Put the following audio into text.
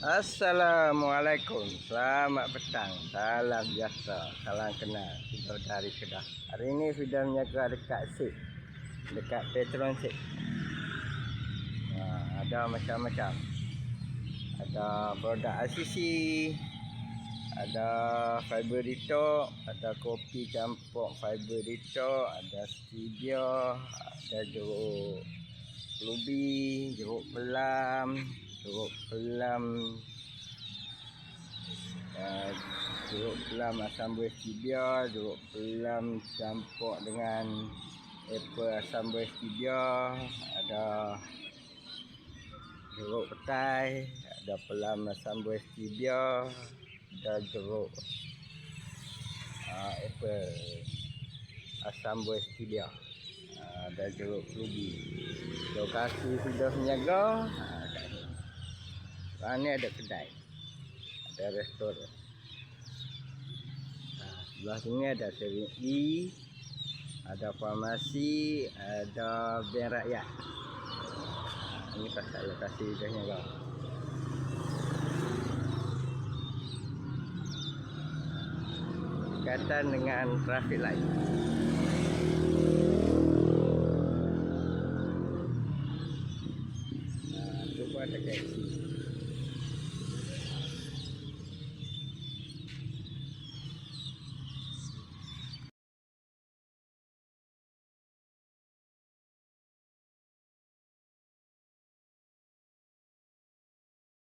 Assalamualaikum. Selamat petang. Salam biasa. Salam kenal. Video dari Kedah. Hari ini video menjaga dekat sip Dekat Petron sip ha, Ada macam-macam. Ada produk RCC Ada fiber dito Ada kopi campur fiber dito Ada stevia. Ada jeruk lubi, jeruk pelam, jeruk pelam jeruk pelam asam buah stevia, jeruk pelam campur dengan apple asam buah stevia, ada jeruk petai, ada pelam asam buah stevia, ada jeruk uh, apple asam buah stevia. Ah, ada jeruk rubi. Lokasi sudah menjaga. Ah, ni ada kedai. Ada restoran. Ah, sebelah sini ada Seri E. Ada farmasi. Ada bank Rakyat. Ah, Ini pasal lokasi jahitnya kau. Berkaitan dengan trafik lain. Ah, cuba ada sini.